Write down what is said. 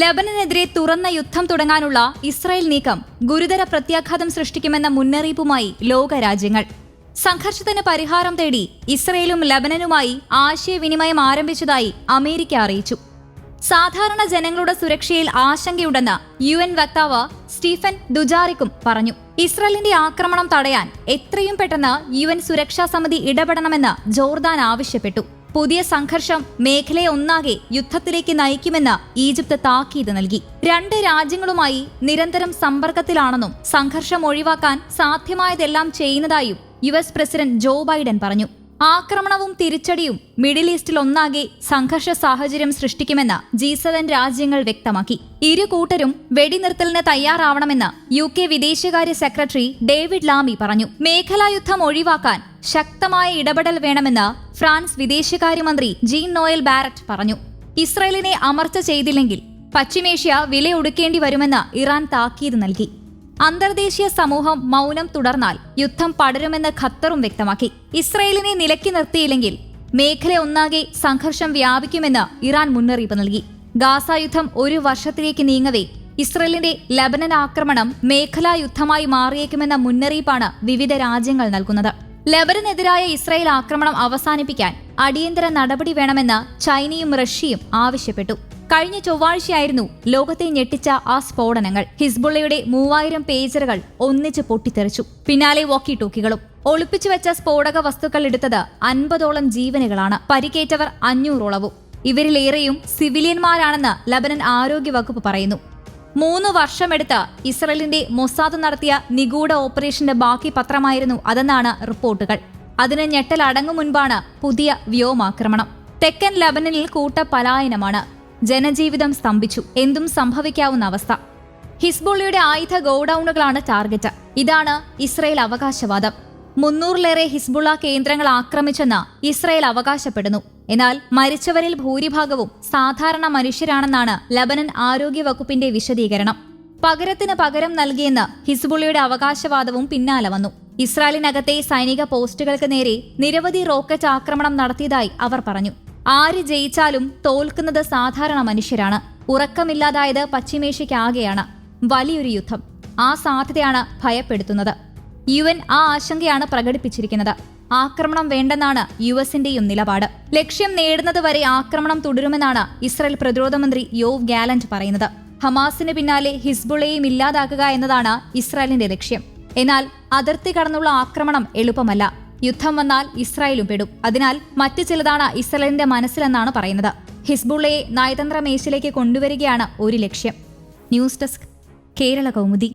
ലബനനെതിരെ തുറന്ന യുദ്ധം തുടങ്ങാനുള്ള ഇസ്രായേൽ നീക്കം ഗുരുതര പ്രത്യാഘാതം സൃഷ്ടിക്കുമെന്ന മുന്നറിയിപ്പുമായി ലോകരാജ്യങ്ങൾ. സംഘർഷത്തിന് പരിഹാരം തേടി ഇസ്രയേലും ലബനനുമായി ആശയവിനിമയം ആരംഭിച്ചതായി അമേരിക്ക അറിയിച്ചു. സാധാരണ ജനങ്ങളുടെ സുരക്ഷയിൽ ആശങ്കയുണ്ടെന്ന് യു എൻ വക്താവ് സ്റ്റീഫൻ ദുജാറിക്കും പറഞ്ഞു. ഇസ്രയേലിന്റെ ആക്രമണം തടയാൻ എത്രയും പെട്ടെന്ന് യു എൻ സുരക്ഷാ സമിതി ഇടപെടണമെന്ന് ജോർദാൻ ആവശ്യപ്പെട്ടു. പുതിയ സംഘർഷം മേഖലയെ ഒന്നാകെ യുദ്ധത്തിലേക്ക് നയിക്കുമെന്ന് ഈജിപ്ത് താക്കീത് നൽകി. രണ്ട് രാജ്യങ്ങളുമായി നിരന്തരം സമ്പർക്കത്തിലാണെന്നും സംഘർഷം ഒഴിവാക്കാൻ സാധ്യമായതെല്ലാം ചെയ്യുന്നതായും U S president Joe Biden പറഞ്ഞു. ആക്രമണവും തിരിച്ചടിയും മിഡിൽ ഈസ്റ്റിൽ ഒന്നാകെ സംഘർഷ സാഹചര്യം സൃഷ്ടിക്കുമെന്ന് ജി സെവൻ രാജ്യങ്ങൾ വ്യക്തമാക്കി. ഇരു കൂട്ടരും വെടിനിർത്തലിന് തയ്യാറാവണമെന്ന് യു കെ വിദേശകാര്യ സെക്രട്ടറി ഡേവിഡ് ലാമി പറഞ്ഞു. മേഖലാ യുദ്ധം ഒഴിവാക്കാൻ ശക്തമായ ഇടപെടൽ വേണമെന്ന് ഫ്രാൻസ് വിദേശകാര്യമന്ത്രി ജീൻ നോയൽ ബാരറ്റ് പറഞ്ഞു. ഇസ്രയേലിനെ അമർച്ച ചെയ്തില്ലെങ്കിൽ പശ്ചിമേഷ്യ വിലയൊടുക്കേണ്ടി വരുമെന്ന് ഇറാൻ താക്കീത് നൽകി. അന്തർദേശീയ സമൂഹം മൗനം തുടർന്നാൽ യുദ്ധം പടരുമെന്ന് ഖത്തറും വ്യക്തമാക്കി. ഇസ്രയേലിനെ നിലക്കി നിർത്തിയില്ലെങ്കിൽ മേഖല ഒന്നാകെ സംഘർഷം വ്യാപിക്കുമെന്ന് ഇറാൻ മുന്നറിയിപ്പ് നൽകി. ഗാസ യുദ്ധം ഒരു വർഷത്തിലേക്ക് നീങ്ങവേ ഇസ്രയേലിന്റെ ലബനൻ ആക്രമണം മേഖലാ യുദ്ധമായി മാറിയേക്കുമെന്ന മുന്നറിയിപ്പാണ് വിവിധ രാജ്യങ്ങൾ നൽകുന്നത്. ലബനനെതിരായ ഇസ്രയേൽ ആക്രമണം അവസാനിപ്പിക്കാൻ അടിയന്തര നടപടി വേണമെന്ന് ചൈനയും റഷ്യയും ആവശ്യപ്പെട്ടു. കഴിഞ്ഞ ചൊവ്വാഴ്ചയായിരുന്നു ലോകത്തെ ഞെട്ടിച്ച ആ സ്ഫോടനങ്ങൾ. ഹിസ്ബുള്ളയുടെ മൂവായിരം പേജറുകൾ ഒന്നിച്ച് പൊട്ടിത്തെറിച്ചു. പിന്നാലെ വോക്കി ടോക്കികളും ഒളിപ്പിച്ചു വെച്ച സ്ഫോടക വസ്തുക്കൾ എടുത്തത് അൻപതോളം ജീവനുകളാണ്. പരിക്കേറ്റവർ അഞ്ഞൂറോളവും. ഇവരിലേറെയും സിവിലിയന്മാരാണെന്ന് ലബനൻ ആരോഗ്യ വകുപ്പ് പറയുന്നു. മൂന്ന് വർഷമെടുത്ത് ഇസ്രയേലിന്റെ മൊസാദ് നടത്തിയ നിഗൂഢ ഓപ്പറേഷന്റെ ബാക്കി പത്രമായിരുന്നു അതെന്നാണ് റിപ്പോർട്ടുകൾ. അതിന് ഞെട്ടലടങ്ങും മുൻപാണ് പുതിയ വ്യോമാക്രമണം. തെക്കൻ ലബനനിൽ കൂട്ട പലായനമാണ്. ജനജീവിതം സ്തംഭിച്ചു. എന്തും സംഭവിക്കാവുന്ന അവസ്ഥ. ഹിസ്ബുള്ളിയുടെ ആയുധ ഗോഡൌണുകളാണ് ടാർഗറ്റ്. ഇതാണ് ഇസ്രയേൽ അവകാശവാദം. മുന്നൂറിലേറെ ഹിസ്ബുള്ള കേന്ദ്രങ്ങൾ ആക്രമിച്ചെന്ന് ഇസ്രയേൽ അവകാശപ്പെടുന്നു. എന്നാൽ മരിച്ചവരിൽ ഭൂരിഭാഗവും സാധാരണ മനുഷ്യരാണെന്നാണ് ലബനൻ ആരോഗ്യ വകുപ്പിന്റെ വിശദീകരണം. പകരത്തിന് പകരം നൽകിയെന്ന് ഹിസ്ബുള്ളയുടെ അവകാശവാദവും പിന്നാലെ വന്നു. ഇസ്രായേലിനകത്തെ സൈനിക പോസ്റ്റുകൾക്ക് നേരെ നിരവധി റോക്കറ്റ് ആക്രമണം നടത്തിയതായി അവർ പറഞ്ഞു. ആര് ജയിച്ചാലും തോൽക്കുന്നത് സാധാരണ മനുഷ്യരാണ്. ഉറക്കമില്ലാതായത് പശ്ചിമേഷ്യയ്ക്കാകെയാണ്. വലിയൊരു യുദ്ധം. ആ സാധ്യതയാണ് ഭയപ്പെടുത്തുന്നത്. യു എൻ ആ ആശങ്കയാണ് പ്രകടിപ്പിച്ചിരിക്കുന്നത്. ആക്രമണം വേണ്ടെന്നാണ് യു എസിന്റെയും നിലപാട്. ലക്ഷ്യം നേടുന്നതുവരെ ആക്രമണം തുടരുമെന്നാണ് ഇസ്രായേൽ പ്രതിരോധ മന്ത്രി യോവ് ഗാലന്റ് പറയുന്നത്. ഹമാസിന് പിന്നാലെ ഹിസ്ബുളയും ഇല്ലാതാക്കുക എന്നതാണ് ഇസ്രായേലിന്റെ ലക്ഷ്യം. എന്നാൽ അതിർത്തി കടന്നുള്ള ആക്രമണം എളുപ്പമല്ല. യുദ്ധം വന്നാൽ ഇസ്രായേലും പെടും. അതിനാൽ മറ്റു ചിലതാണ് ഇസ്രായേലിന്റെ മനസ്സിലെന്നാണ് പറയുന്നത്. ഹിസ്ബുള്ളയെ നയതന്ത്ര മേശയിലേക്ക് കൊണ്ടുവരികയാണ് ഒരു ലക്ഷ്യം. News desk Kerala Kaumudi.